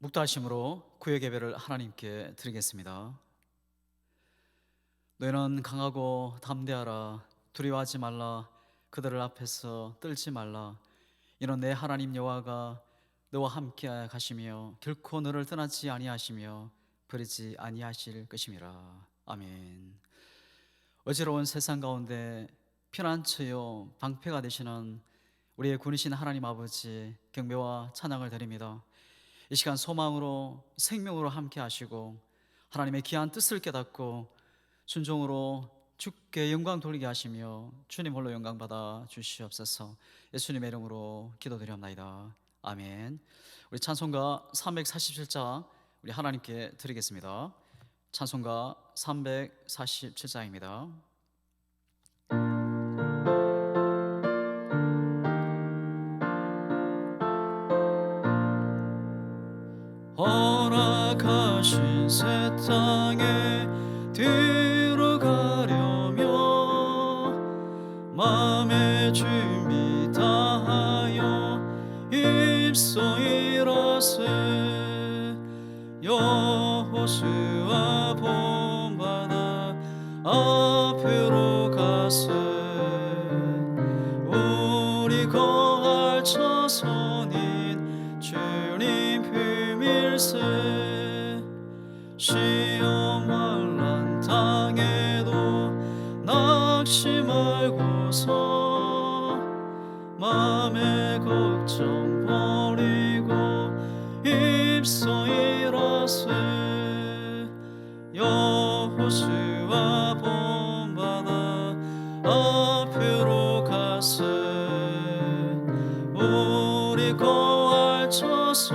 묵다심으로 구의 예배를 하나님께 드리겠습니다. 너희는 강하고 담대하라 두려워하지 말라 그들을 앞에서 떨지 말라 이는 내 하나님 여호와가 너와 함께 가시며 결코 너를 떠나지 아니하시며 버리지 아니하실 것임이라 아멘. 어지러운 세상 가운데 피난처요 방패가 되시는 우리의 군이신 하나님 아버지 경배와 찬양을 드립니다. 이 시간 소망으로 생명으로 함께 하시고 하나님의 귀한 뜻을 깨닫고 순종으로 주께 영광 돌리게 하시며 주님 홀로 영광 받아 주시옵소서. 예수님의 이름으로 기도드리옵나이다. 아멘. 우리 찬송가 347자 우리 하나님께 드리겠습니다. 찬송가 347장입니다. 새 땅에 맘의 걱정 버리고 입소 일어세 여호수아 본바다 앞으로 가세 우리 거할 처소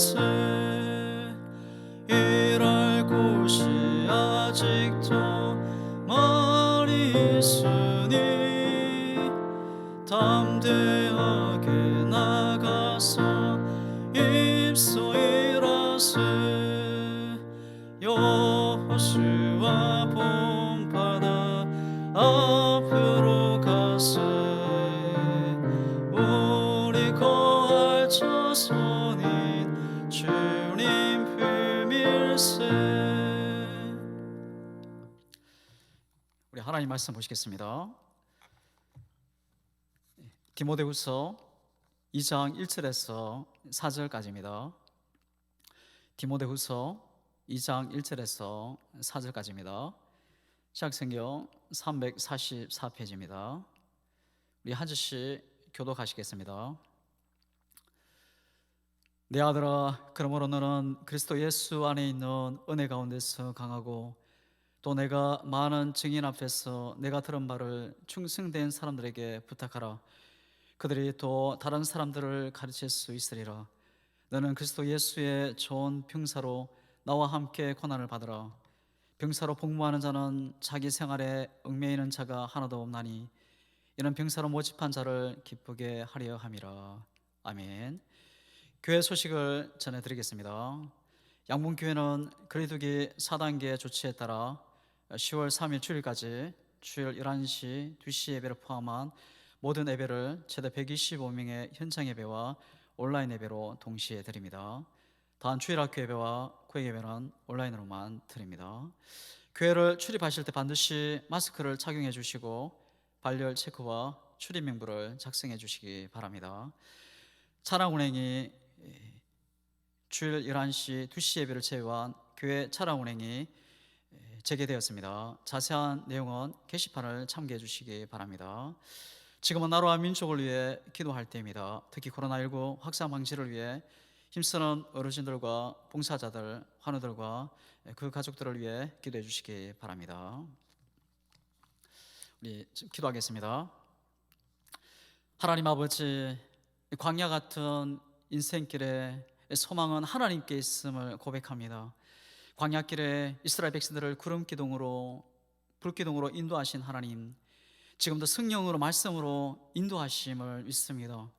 비 말씀 보시겠습니다. 디모데후서 2장 1절에서 4절까지입니다. 디모데후서 2장 1절에서 4절까지입니다. 시작성경 344페이지입니다. 우리 한 절씩 교독하시겠습니다. 내 아들아, 그러므로 너는 그리스도 예수 안에 있는 은혜 가운데서 강하고 또 내가 많은 증인 앞에서 내가 들은 바를 충성된 사람들에게 부탁하라. 그들이 또 다른 사람들을 가르칠 수 있으리라. 너는 그리스도 예수의 좋은 병사로 나와 함께 고난을 받으라. 병사로 복무하는 자는 자기 생활에 얽매이는 자가 하나도 없나니 이는 병사로 모집한 자를 기쁘게 하려 함이라. 아멘. 교회 소식을 전해드리겠습니다. 양문교회는 그리두기 4단계 조치에 따라 10월 3일 주일까지 주일 11시 2시 예배를 포함한 모든 예배를 최대 125명의 현장 예배와 온라인 예배로 동시에 드립니다. 단 주일 학교 예배와 구획 예배는 온라인으로만 드립니다. 교회를 출입하실 때 반드시 마스크를 착용해 주시고 발열 체크와 출입 명부를 작성해 주시기 바랍니다. 차량 운행이 주일 11시 2시 예배를 제외한 교회 차량 운행이 재개되었습니다. 자세한 내용은 게시판을 참고해 주시기 바랍니다. 지금은 나라와 민족을 위해 기도할 때입니다. 특히 코로나19 확산 방지를 위해 힘쓰는 어르신들과 봉사자들, 환우들과 그 가족들을 위해 기도해 주시기 바랍니다. 우리 기도하겠습니다. 하나님 아버지 이 광야 같은 인생길에 소망은 하나님께 있음을 고백합니다. 광야길에 이스라엘 백성들을 구름 기둥으로 불 기둥으로 인도하신 하나님 지금도 성령으로 말씀으로 인도하심을 믿습니다.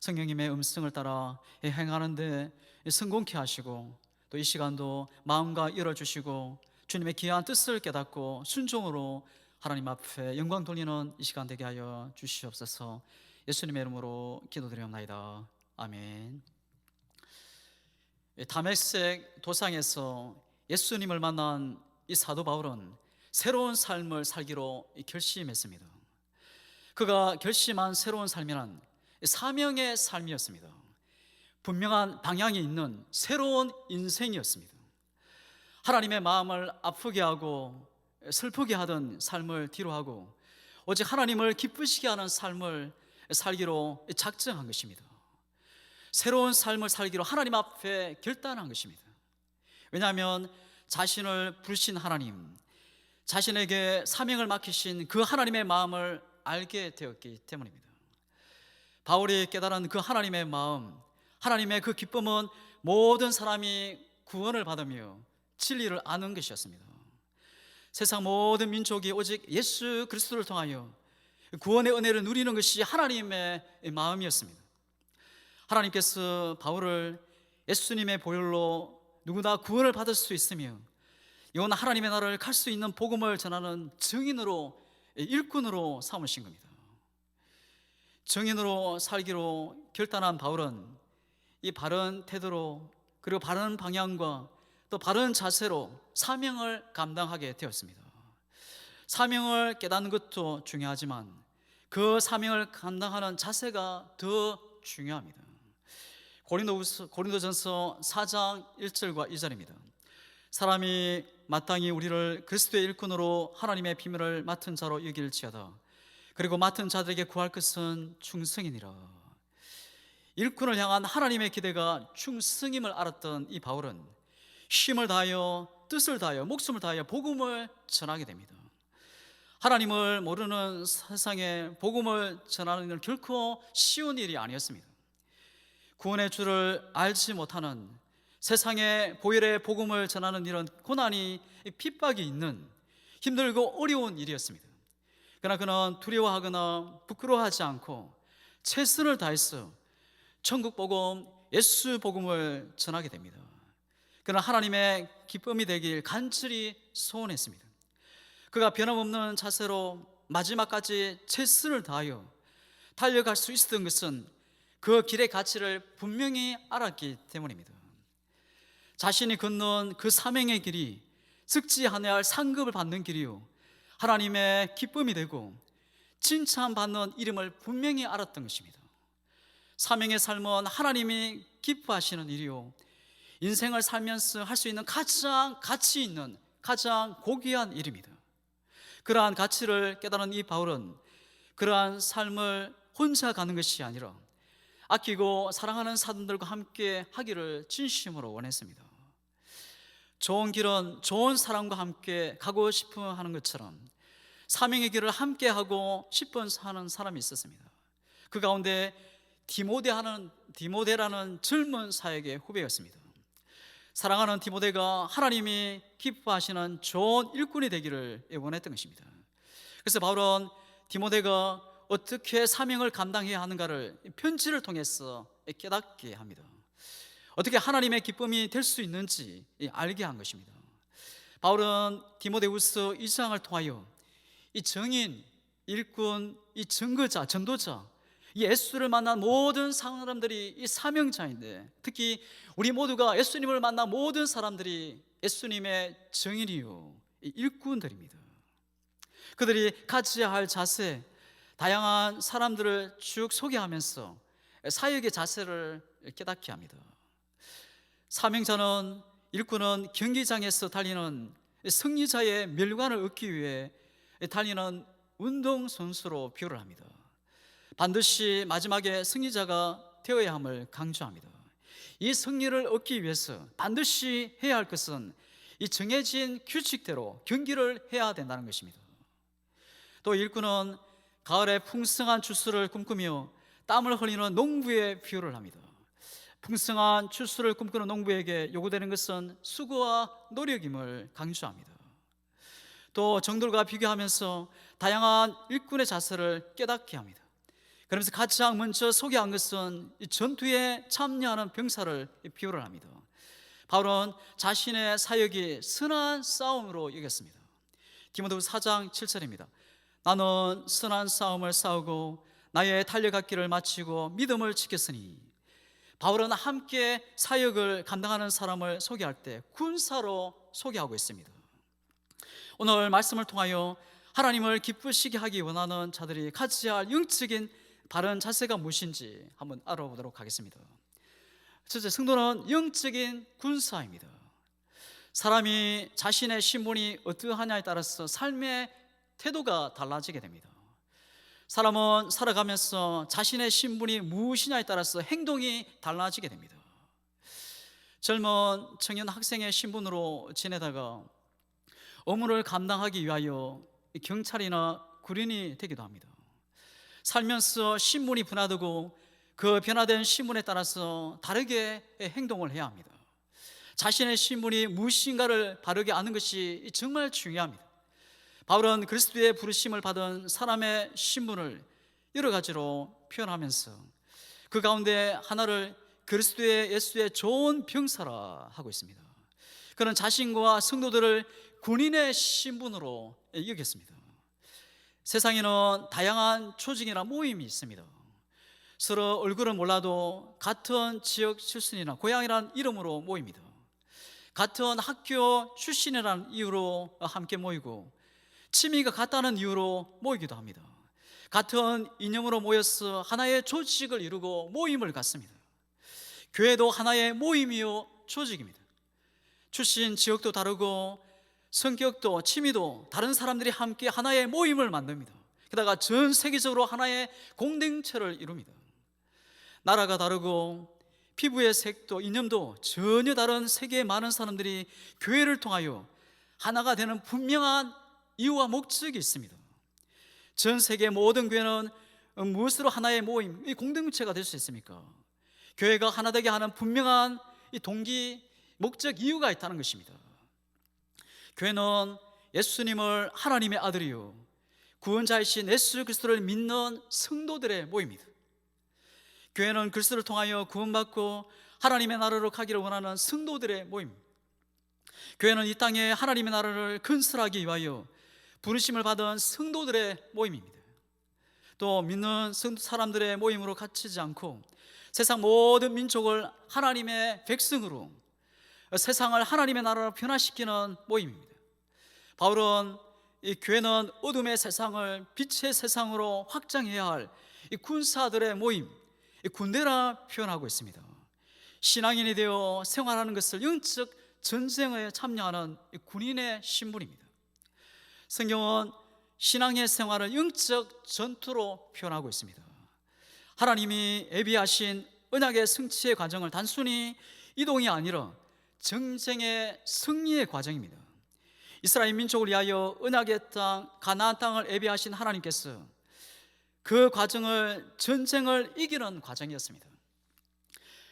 성령님의 음성을 따라 행하는데 성공케 하시고 또 이 시간도 마음과 열어주시고 주님의 귀한 뜻을 깨닫고 순종으로 하나님 앞에 영광 돌리는 이 시간 되게 하여 주시옵소서. 예수님의 이름으로 기도드리옵나이다. 아멘. 다메섹 도상에서 예수님을 만난 이 사도 바울은 새로운 삶을 살기로 결심했습니다 그가 결심한 새로운 삶이란 사명의 삶이었습니다. 분명한 방향이 있는 새로운 인생이었습니다. 하나님의 마음을 아프게 하고 슬프게 하던 삶을 뒤로하고 오직 하나님을 기쁘시게 하는 삶을 살기로 작정한 것입니다. 새로운 삶을 살기로 하나님 앞에 결단한 것입니다. 왜냐하면 자신을 부르신 하나님, 자신에게 사명을 맡기신 그 하나님의 마음을 알게 되었기 때문입니다. 바울이 깨달은 그 하나님의 마음, 하나님의 그 기쁨은 모든 사람이 구원을 받으며 진리를 아는 것이었습니다. 세상 모든 민족이 오직 예수 그리스도를 통하여 구원의 은혜를 누리는 것이 하나님의 마음이었습니다. 하나님께서 바울을 예수님의 보혈로 누구나 구원을 받을 수 있으며 영원 하나님의 나라를 갈 수 있는 복음을 전하는 증인으로 일꾼으로 삼으신 겁니다. 정인으로 살기로 결단한 바울은 이 바른 태도로 그리고 바른 방향과 또 바른 자세로 사명을 감당하게 되었습니다. 사명을 깨닫는 것도 중요하지만 그 사명을 감당하는 자세가 더 중요합니다. 고린도전서 4장 1절과 2절입니다. 사람이 마땅히 우리를 그리스도의 일꾼으로 하나님의 비밀을 맡은 자로 여길지어다. 그리고 맡은 자들에게 구할 것은 충성이니라. 일꾼을 향한 하나님의 기대가 충성임을 알았던 이 바울은 힘을 다하여 뜻을 다하여 목숨을 다하여 복음을 전하게 됩니다. 하나님을 모르는 세상에 복음을 전하는 일 결코 쉬운 일이 아니었습니다. 구원의 주를 알지 못하는 세상에 보혈의 복음을 전하는 이런 고난이 핍박이 있는 힘들고 어려운 일이었습니다. 그러나 그는 두려워하거나 부끄러워하지 않고 최선을 다해서 천국 복음, 예수 복음을 전하게 됩니다. 그는 하나님의 기쁨이 되길 간절히 소원했습니다. 그가 변함없는 자세로 마지막까지 최선을 다하여 달려갈 수 있었던 것은 그 길의 가치를 분명히 알았기 때문입니다. 자신이 걷는 그 사명의 길이 즉지하여야 할 상급을 받는 길이요 하나님의 기쁨이 되고 칭찬받는 이름을 분명히 알았던 것입니다. 사명의 삶은 하나님이 기뻐하시는 일이요 인생을 살면서 할 수 있는 가장 가치 있는 가장 고귀한 일입니다. 그러한 가치를 깨달은 이 바울은 그러한 삶을 혼자 가는 것이 아니라 아끼고 사랑하는 사람들과 함께 하기를 진심으로 원했습니다. 좋은 길은 좋은 사람과 함께 가고 싶어 하는 것처럼 사명의 길을 함께 하고 싶어 하는 사람이 있었습니다. 그 가운데 디모데하는 디모데라는 젊은 사역의 후배였습니다. 사랑하는 디모데가 하나님이 기뻐하시는 좋은 일꾼이 되기를 원했던 것입니다. 그래서 바울은 디모데가 어떻게 사명을 감당해야 하는가를 편지를 통해서 깨닫게 합니다. 어떻게 하나님의 기쁨이 될 수 있는지 알게 한 것입니다. 바울은 디모데후서 2장을 통하여 이 정인, 일꾼, 이 증거자, 전도자, 이 예수를 만난 모든 사람들이 이 사명자인데 특히 우리 모두가 예수님을 만난 모든 사람들이 예수님의 정인이요 일꾼들입니다. 그들이 가져야 할 자세, 다양한 사람들을 쭉 소개하면서 사역의 자세를 깨닫게 합니다. 사명자는 일꾼은 경기장에서 달리는 승리자의 멸관을 얻기 위해 달리는 운동선수로 비유를 합니다. 반드시 마지막에 승리자가 되어야 함을 강조합니다. 이 승리를 얻기 위해서 반드시 해야 할 것은 이 정해진 규칙대로 경기를 해야 된다는 것입니다. 또 일꾼은 가을에 풍성한 주스를 꿈꾸며 땀을 흘리는 농부의 비유를 합니다. 풍성한 출수를 꿈꾸는 농부에게 요구되는 것은 수고와 노력임을 강조합니다. 또 정들과 비교하면서 다양한 일꾼의 자세를 깨닫게 합니다. 그러면서 가장 먼저 소개한 것은 이 전투에 참여하는 병사를 비유를 합니다. 바울은 자신의 사역이 선한 싸움으로 여겼습니다. 디모데후서 4장 7절입니다. 나는 선한 싸움을 싸우고 나의 달려갔기를 마치고 믿음을 지켰으니 바울은 함께 사역을 감당하는 사람을 소개할 때 군사로 소개하고 있습니다. 오늘 말씀을 통하여 하나님을 기쁘시게 하기 원하는 자들이 가져야 할 영적인 바른 자세가 무엇인지 한번 알아보도록 하겠습니다. 첫째, 성도는 영적인 군사입니다. 사람이 자신의 신분이 어떠하냐에 따라서 삶의 태도가 달라지게 됩니다. 사람은 살아가면서 자신의 신분이 무엇이냐에 따라서 행동이 달라지게 됩니다. 젊은 청년 학생의 신분으로 지내다가 업무를 감당하기 위하여 경찰이나 군인이 되기도 합니다. 살면서 신분이 변화되고 그 변화된 신분에 따라서 다르게 행동을 해야 합니다. 자신의 신분이 무엇인가를 바르게 아는 것이 정말 중요합니다. 바울은 그리스도의 부르심을 받은 사람의 신분을 여러 가지로 표현하면서 그 가운데 하나를 그리스도의 예수의 좋은 병사라 하고 있습니다. 그는 자신과 성도들을 군인의 신분으로 여겼습니다. 세상에는 다양한 조직이나 모임이 있습니다. 서로 얼굴은 몰라도 같은 지역 출신이나 고향이라는 이름으로 모입니다. 같은 학교 출신이라는 이유로 함께 모이고 취미가 같다는 이유로 모이기도 합니다. 같은 이념으로 모여서 하나의 조직을 이루고 모임을 갖습니다. 교회도 하나의 모임이요 조직입니다. 출신 지역도 다르고 성격도 취미도 다른 사람들이 함께 하나의 모임을 만듭니다. 게다가 전 세계적으로 하나의 공동체를 이룹니다. 나라가 다르고 피부의 색도 이념도 전혀 다른 세계의 많은 사람들이 교회를 통하여 하나가 되는 분명한 이유와 목적이 있습니다. 전 세계 모든 교회는 무엇으로 하나의 모임, 이 공동체가 될 수 있습니까? 교회가 하나 되게 하는 분명한 이 동기, 목적, 이유가 있다는 것입니다. 교회는 예수님을 하나님의 아들이요 구원자이신 예수 그리스도를 믿는 성도들의 모임입니다. 교회는 그리스도를 통하여 구원받고 하나님의 나라로 가기를 원하는 성도들의 모임. 교회는 이 땅에 하나님의 나라를 건설하기 위하여 부르심을 받은 성도들의 모임입니다. 또 믿는 사람들의 모임으로 갇히지 않고 세상 모든 민족을 하나님의 백성으로 세상을 하나님의 나라로 변화시키는 모임입니다. 바울은 이 교회는 어둠의 세상을 빛의 세상으로 확장해야 할 이 군사들의 모임, 이 군대라 표현하고 있습니다. 신앙인이 되어 생활하는 것을 영적 전쟁에 참여하는 군인의 신분입니다. 성경은 신앙의 생활을 영적 전투로 표현하고 있습니다. 하나님이 예비하신 언약의 성취의 과정을 단순히 이동이 아니라 정쟁의 승리의 과정입니다. 이스라엘 민족을 위하여 언약의 땅 가나안 땅을 예비하신 하나님께서 그 과정을 전쟁을 이기는 과정이었습니다.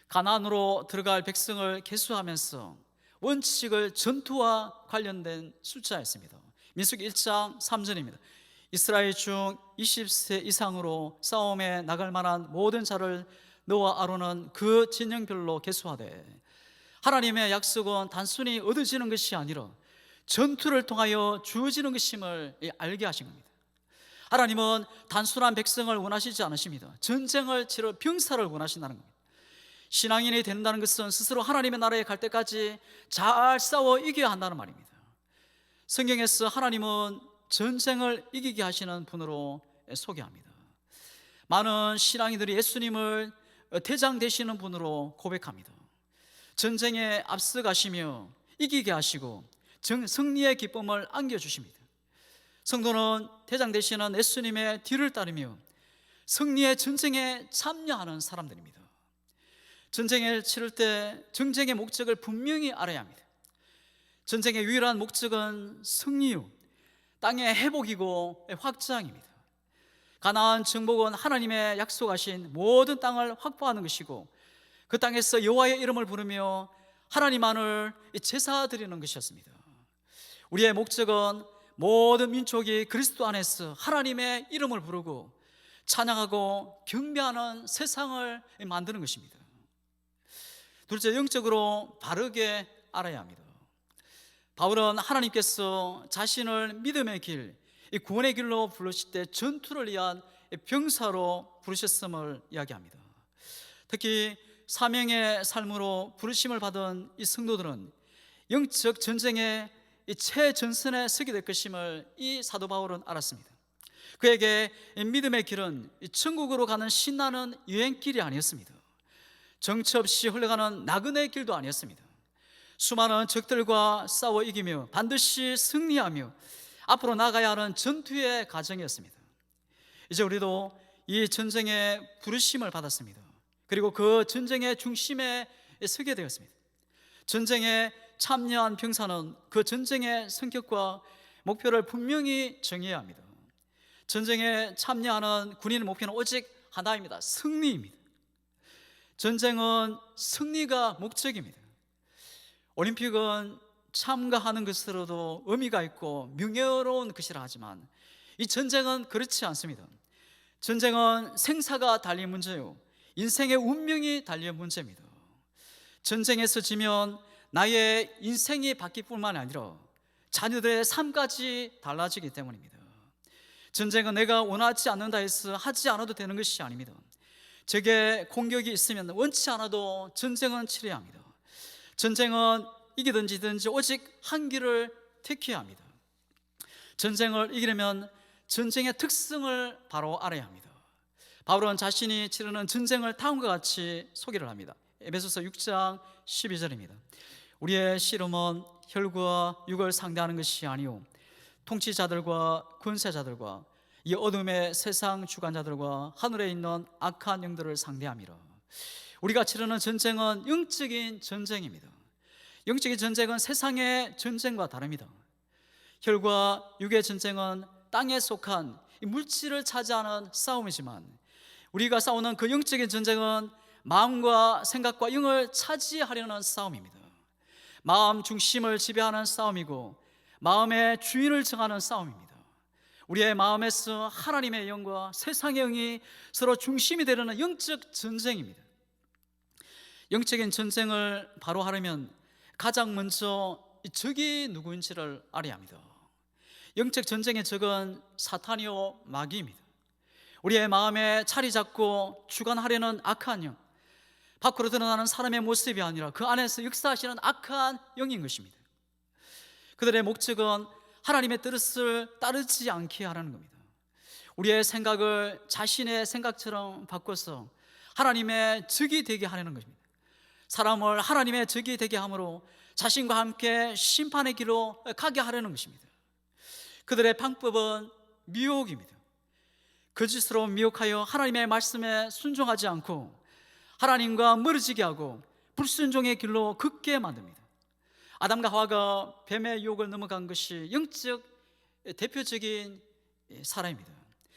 가나안으로 들어갈 백성을 개수하면서 원칙을 전투와 관련된 숫자였습니다. 민수기 1장 3절입니다. 이스라엘 중 20세 이상으로 싸움에 나갈 만한 모든 자를 너와 아론은 그 진영별로 개수하되 하나님의 약속은 단순히 얻어지는 것이 아니라 전투를 통하여 주어지는 것임을 알게 하신 겁니다. 하나님은 단순한 백성을 원하시지 않으십니다. 전쟁을 치러 병사를 원하신다는 겁니다. 신앙인이 된다는 것은 스스로 하나님의 나라에 갈 때까지 잘 싸워 이겨야 한다는 말입니다. 성경에서 하나님은 전쟁을 이기게 하시는 분으로 소개합니다. 많은 신앙인들이 예수님을 대장 되시는 분으로 고백합니다. 전쟁에 앞서가시며 이기게 하시고 승리의 기쁨을 안겨주십니다. 성도는 대장 되시는 예수님의 뒤를 따르며 승리의 전쟁에 참여하는 사람들입니다. 전쟁을 치를 때 전쟁의 목적을 분명히 알아야 합니다. 전쟁의 유일한 목적은 승리요, 땅의 회복이고 확장입니다. 가나안 정복은 하나님의 약속하신 모든 땅을 확보하는 것이고 그 땅에서 여호와의 이름을 부르며 하나님만을 제사 드리는 것이었습니다. 우리의 목적은 모든 민족이 그리스도 안에서 하나님의 이름을 부르고 찬양하고 경배하는 세상을 만드는 것입니다. 둘째, 영적으로 바르게 알아야 합니다. 바울은 하나님께서 자신을 믿음의 길, 이 구원의 길로 부르실 때 전투를 위한 병사로 부르셨음을 이야기합니다. 특히 사명의 삶으로 부르심을 받은 이 성도들은 영적 전쟁의 이 최전선에 서게 될 것임을 이 사도 바울은 알았습니다. 그에게 이 믿음의 길은 이 천국으로 가는 신나는 여행길이 아니었습니다. 정처 없이 흘러가는 나그네 길도 아니었습니다. 수많은 적들과 싸워 이기며 반드시 승리하며 앞으로 나가야 하는 전투의 과정이었습니다. 이제 우리도 이 전쟁의 부르심을 받았습니다. 그리고 그 전쟁의 중심에 서게 되었습니다. 전쟁에 참여한 병사는 그 전쟁의 성격과 목표를 분명히 정해야 합니다. 전쟁에 참여하는 군인의 목표는 오직 하나입니다. 승리입니다. 전쟁은 승리가 목적입니다. 올림픽은 참가하는 것으로도 의미가 있고 명예로운 것이라 하지만 이 전쟁은 그렇지 않습니다. 전쟁은 생사가 달린 문제요. 인생의 운명이 달린 문제입니다. 전쟁에서 지면 나의 인생이 바뀔 뿐만 아니라 자녀들의 삶까지 달라지기 때문입니다. 전쟁은 내가 원하지 않는다 해서 하지 않아도 되는 것이 아닙니다. 적의 공격이 있으면 원치 않아도 전쟁은 치러야 합니다. 전쟁은 이기든지 지든지 오직 한 길을 택해야 합니다. 전쟁을 이기려면 전쟁의 특성을 바로 알아야 합니다. 바울은 자신이 치르는 전쟁을 다음과 같이 소개를 합니다. 에베소서 6장 12절입니다. 우리의 씨름은 혈과 육을 상대하는 것이 아니요 통치자들과 군세자들과 이 어둠의 세상 주관자들과 하늘에 있는 악한 영들을 상대함이라. 우리가 치르는 전쟁은 영적인 전쟁입니다. 영적인 전쟁은 세상의 전쟁과 다릅니다. 혈과 육의 전쟁은 땅에 속한 물질을 차지하는 싸움이지만 우리가 싸우는 그 영적인 전쟁은 마음과 생각과 영을 차지하려는 싸움입니다. 마음 중심을 지배하는 싸움이고 마음의 주인을 정하는 싸움입니다. 우리의 마음에서 하나님의 영과 세상의 영이 서로 중심이 되려는 영적 전쟁입니다. 영적인 전쟁을 바로 하려면 가장 먼저 적이 누구인지를 알아야 합니다. 영적 전쟁의 적은 사탄이요 마귀입니다. 우리의 마음에 자리 잡고 주관하려는 악한 영, 밖으로 드러나는 사람의 모습이 아니라 그 안에서 역사하시는 악한 영인 것입니다. 그들의 목적은 하나님의 뜻을 따르지 않게 하라는 겁니다. 우리의 생각을 자신의 생각처럼 바꿔서 하나님의 적이 되게 하려는 것입니다. 사람을 하나님의 적이 되게 함으로 자신과 함께 심판의 길로 가게 하려는 것입니다. 그들의 방법은 미혹입니다. 거짓으로 미혹하여 하나님의 말씀에 순종하지 않고 하나님과 멀어지게 하고 불순종의 길로 긋게 만듭니다. 아담과 하와가 뱀의 유혹을 넘어간 것이 영적 대표적인 사람입니다.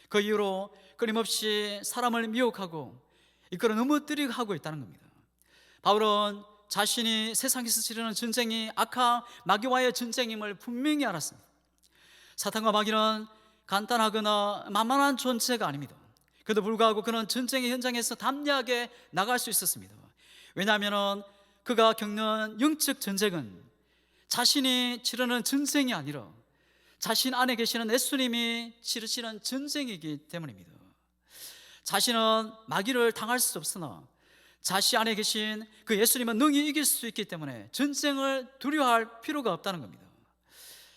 그 이후로 끊임없이 사람을 미혹하고 이끌어 넘어뜨리고 하고 있다는 겁니다. 바울은 자신이 세상에서 치르는 전쟁이 악한 마귀와의 전쟁임을 분명히 알았습니다. 사탄과 마귀는 간단하거나 만만한 존재가 아닙니다. 그래도 불구하고 그는 전쟁의 현장에서 담대하게 나갈 수 있었습니다. 왜냐하면 그가 겪는 영적 전쟁은 자신이 치르는 전쟁이 아니라 자신 안에 계시는 예수님이 치르시는 전쟁이기 때문입니다. 자신은 마귀를 당할 수 없으나 자신 안에 계신 그 예수님은 능히 이길 수 있기 때문에 전쟁을 두려워할 필요가 없다는 겁니다.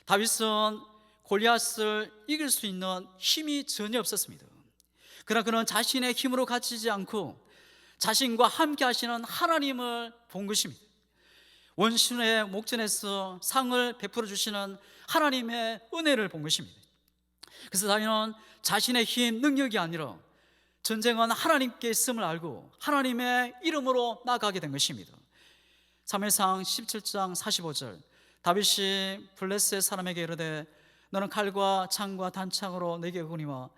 다윗은 골리앗을 이길 수 있는 힘이 전혀 없었습니다. 그러나 그는 자신의 힘으로 갇히지 않고 자신과 함께 하시는 하나님을 본 것입니다. 원신의 목전에서 상을 베풀어 주시는 하나님의 은혜를 본 것입니다. 그래서 다윗은 자신의 힘, 능력이 아니라 전쟁은 하나님께 있음을 알고 하나님의 이름으로 나가게 된 것입니다. 3회상 17장 45절 다윗이 블레스의 사람에게 이르되 너는 칼과 창과 단창으로 내게 오거니와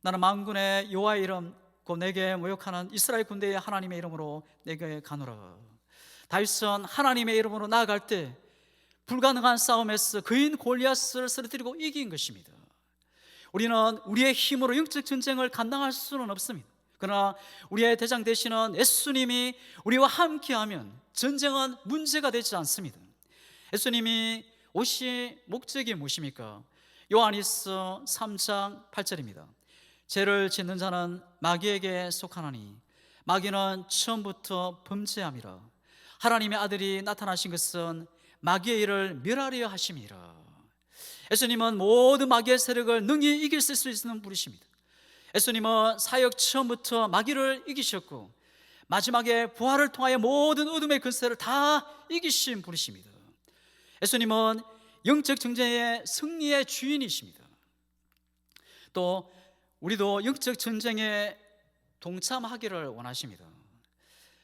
나는 만군의 여호와의 이름 곧 내게 모욕하는 이스라엘 군대의 하나님의 이름으로 내게 가노라 다윗은 하나님의 이름으로 나아갈 때 불가능한 싸움에서 그인 골리앗을 쓰러뜨리고 이긴 것입니다 우리는 우리의 힘으로 영적 전쟁을 감당할 수는 없습니다 그러나 우리의 대장 되시는 예수님이 우리와 함께하면 전쟁은 문제가 되지 않습니다 예수님이 오시 목적이 무엇입니까? 요한이서 3장 8절입니다. 죄를 짓는 자는 마귀에게 속하나니 마귀는 처음부터 범죄함이라. 하나님의 아들이 나타나신 것은 마귀의 일을 멸하려 하심이라. 예수님은 모든 마귀의 세력을 능히 이길 수 있는 분이십니다. 예수님은 사역 처음부터 마귀를 이기셨고 마지막에 부활을 통하여 모든 어둠의 근세를 다 이기신 분이십니다. 예수님은 영적 전쟁의 승리의 주인이십니다. 또 우리도 영적 전쟁에 동참하기를 원하십니다.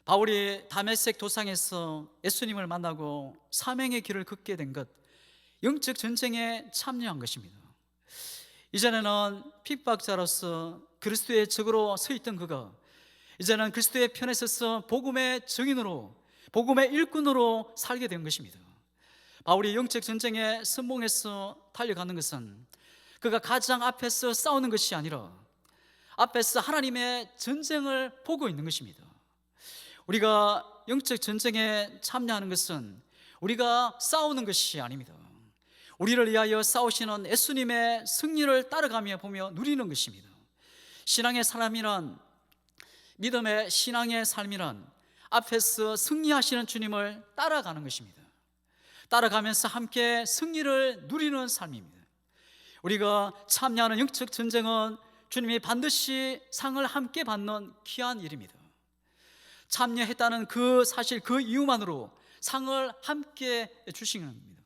바울이 다메섹 도상에서 예수님을 만나고 사명의 길을 걷게 된 것, 영적 전쟁에 참여한 것입니다. 이전에는 핍박자로서 그리스도의 적으로 서 있던 그가 이제는 그리스도의 편에 서서 복음의 증인으로 복음의 일꾼으로 살게 된 것입니다. 바울이 영적 전쟁에 선봉해서 달려가는 것은 그가 가장 앞에서 싸우는 것이 아니라 앞에서 하나님의 전쟁을 보고 있는 것입니다. 우리가 영적 전쟁에 참여하는 것은 우리가 싸우는 것이 아닙니다. 우리를 위하여 싸우시는 예수님의 승리를 따라가며 보며 누리는 것입니다. 신앙의 사람이란 믿음의 신앙의 삶이란 앞에서 승리하시는 주님을 따라가는 것입니다. 따라가면서 함께 승리를 누리는 삶입니다. 우리가 참여하는 영적 전쟁은 주님이 반드시 상을 함께 받는 귀한 일입니다. 참여했다는 그 사실 그 이유만으로 상을 함께 주시는 겁니다.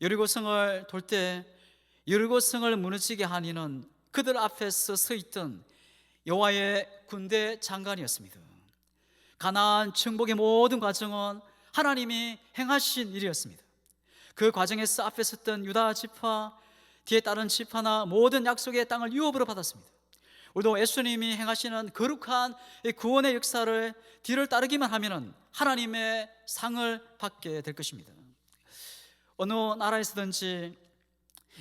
여리고성을 돌 때 여리고성을 무너지게 한 이는 그들 앞에서 서 있던 여호와의 군대 장관이었습니다. 가나안 정복의 모든 과정은 하나님이 행하신 일이었습니다. 그 과정에서 앞에 섰던 유다 지파 뒤에 따른 지파나 모든 약속의 땅을 유업으로 받았습니다. 우리도 예수님이 행하시는 거룩한 구원의 역사를 뒤를 따르기만 하면 하나님의 상을 받게 될 것입니다. 어느 나라에서든지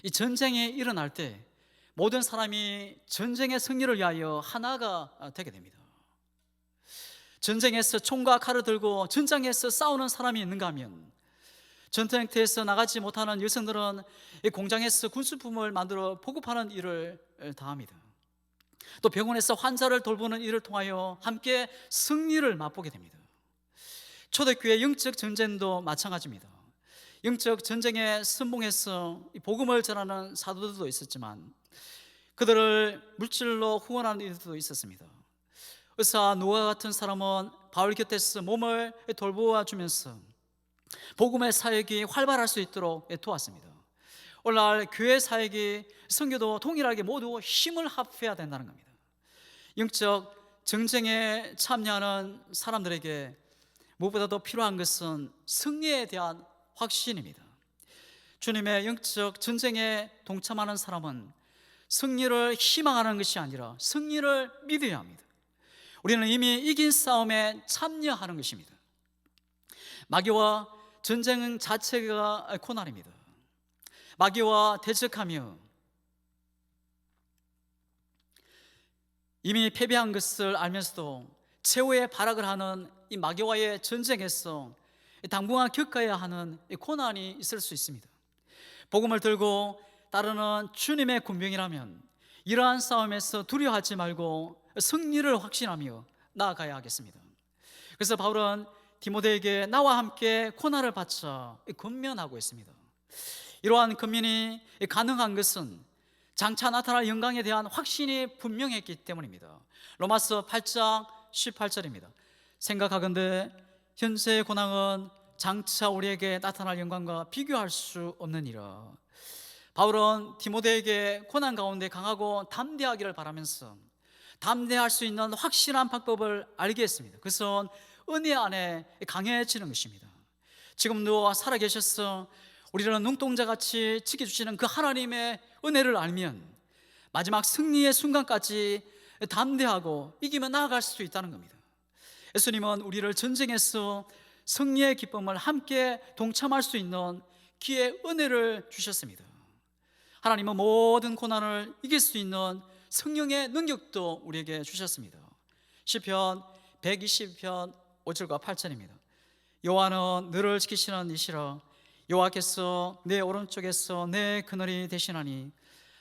이 전쟁이 일어날 때 모든 사람이 전쟁의 승리를 위하여 하나가 되게 됩니다. 전쟁에서 총과 칼을 들고 전장에서 싸우는 사람이 있는가 하면 전쟁터에서 나가지 못하는 여성들은 공장에서 군수품을 만들어 보급하는 일을 다합니다. 또 병원에서 환자를 돌보는 일을 통하여 함께 승리를 맛보게 됩니다. 초대교회 영적 전쟁도 마찬가지입니다. 영적 전쟁에 선봉해서 복음을 전하는 사도들도 있었지만 그들을 물질로 후원하는 이들도 있었습니다. 의사 노아 같은 사람은 바울 곁에서 몸을 돌보아 주면서 복음의 사역이 활발할 수 있도록 도왔습니다. 오늘날 교회 사역이 성교도 동일하게 모두 힘을 합해야 된다는 겁니다. 영적 정쟁에 참여하는 사람들에게 무엇보다도 필요한 것은 승리에 대한 확신입니다. 주님의 영적 전쟁에 동참하는 사람은 승리를 희망하는 것이 아니라 승리를 믿어야 합니다. 우리는 이미 이긴 싸움에 참여하는 것입니다. 마귀와 전쟁 자체가 고난입니다. 마귀와 대적하며 이미 패배한 것을 알면서도 최후의 발악을 하는 이 마귀와의 전쟁에서 당분간 겪어야 하는 고난이 있을 수 있습니다. 복음을 들고 따르는 주님의 군병이라면 이러한 싸움에서 두려워하지 말고 승리를 확신하며 나아가야 하겠습니다. 그래서 바울은 디모데에게 나와 함께 고난을 받자 건면하고 있습니다. 이러한 건면이 가능한 것은 장차 나타날 영광에 대한 확신이 분명했기 때문입니다. 로마서 8장 18절입니다. 생각하건대 현세의 고난은 장차 우리에게 나타날 영광과 비교할 수 없는 이라. 바울은 디모데에게 고난 가운데 강하고 담대하기를 바라면서 담대할 수 있는 확실한 방법을 알게 했습니다. 그것은 은혜 안에 강해지는 것입니다. 지금도 살아계셔서 우리를 눈동자 같이 지켜주시는 그 하나님의 은혜를 알면 마지막 승리의 순간까지 담대하고 이기며 나아갈 수 있다는 겁니다. 예수님은 우리를 전쟁에서 승리의 기쁨을 함께 동참할 수 있는 기회 은혜를 주셨습니다. 하나님은 모든 고난을 이길 수 있는 성령의 능력도 우리에게 주셨습니다. 시편 120편 5절과 8절입니다. 여호와는 너를 지키시는 이시라 여호와께서 내 오른쪽에서 내 그늘이 되시나니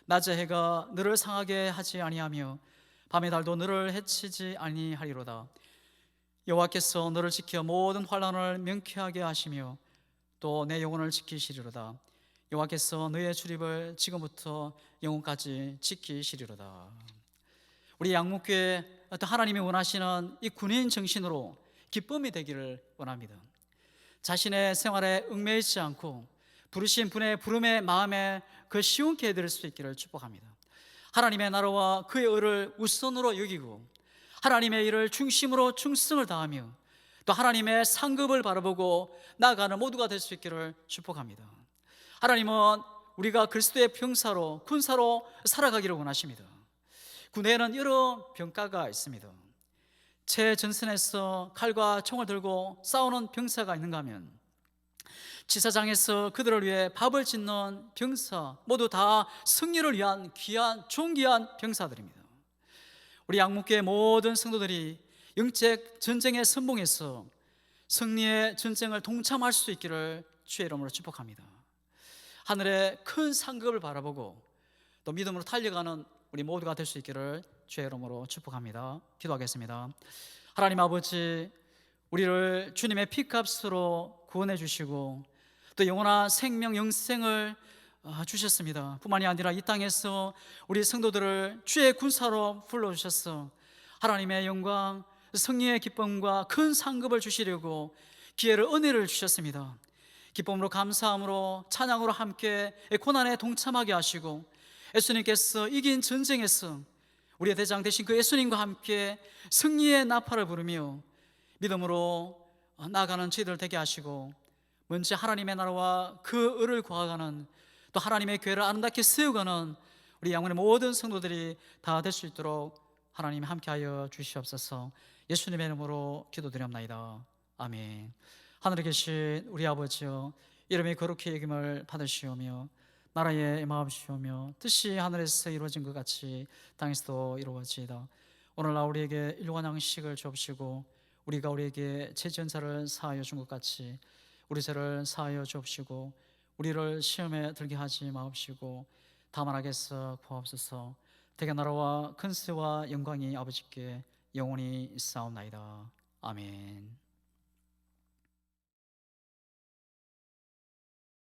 낮의 해가 너를 상하게 하지 아니하며 밤의 달도 너를 해치지 아니하리로다 여호와께서 너를 지켜 모든 환란을 명쾌하게 하시며 또 내 영혼을 지키시리로다. 여호와께서 너의 출입을 지금부터 영혼까지 지키시리로다. 우리 양목교회 어떤 하나님이 원하시는 이 군인 정신으로 기쁨이 되기를 원합니다. 자신의 생활에 얽매이지 않고 부르신 분의 부름의 마음에 그 시원케 해드릴 수 있기를 축복합니다. 하나님의 나라와 그의 의를 우선으로 여기고 하나님의 일을 중심으로 충성을 다하며 또 하나님의 상급을 바라보고 나아가는 모두가 될 수 있기를 축복합니다. 하나님은 우리가 그리스도의 병사로 군사로 살아가기를 원하십니다. 군대에는 여러 병가가 있습니다. 최전선에서 칼과 총을 들고 싸우는 병사가 있는가 하면 지사장에서 그들을 위해 밥을 짓는 병사 모두 다 승리를 위한 귀한 존귀한 병사들입니다. 우리 양목교의 모든 성도들이 영적 전쟁의 선봉에서 승리의 전쟁을 동참할 수 있기를 주의 이름으로 축복합니다. 하늘의 큰 상급을 바라보고 또 믿음으로 달려가는 우리 모두가 될 수 있기를 주의 이름으로 축복합니다. 기도하겠습니다. 하나님 아버지, 우리를 주님의 피값으로 구원해 주시고 또 영원한 생명 영생을 아, 주셨습니다. 뿐만이 아니라 이 땅에서 우리 성도들을 주의 군사로 불러 주셨어. 하나님의 영광, 승리의 기쁨과 큰 상급을 주시려고 기회를 은혜를 주셨습니다. 기쁨으로 감사함으로 찬양으로 함께 고난에 동참하게 하시고 예수님께서 이긴 전쟁에서 우리의 대장 되신 그 예수님과 함께 승리의 나팔을 부르며 믿음으로 나아가는 저희들 되게 하시고 먼저 하나님의 나라와 그 의를 구하가는 또 하나님의 교회를 아름답게 세우가는 우리 양원의 모든 성도들이 다 될 수 있도록 하나님 함께하여 주시옵소서. 예수님의 이름으로 기도드립나이다. 아멘. 하늘에 계신 우리 아버지여 이름이 거룩히 여김을 받으시오며 나라의 마음시오며 뜻이 하늘에서 이루어진 것 같이 땅에서도 이루어지이다. 오늘날 우리에게 일용한 양식을 주옵시고 우리가 우리에게 죄 전사를 사하여 준 것 같이 우리 죄를 사하여 주옵시고 우리를 시험에 들게 하지 마옵시고 다만 하겠어 구하옵소서 대개 나라와 큰세와 영광이 아버지께 영원히 있사옵나이다. 아멘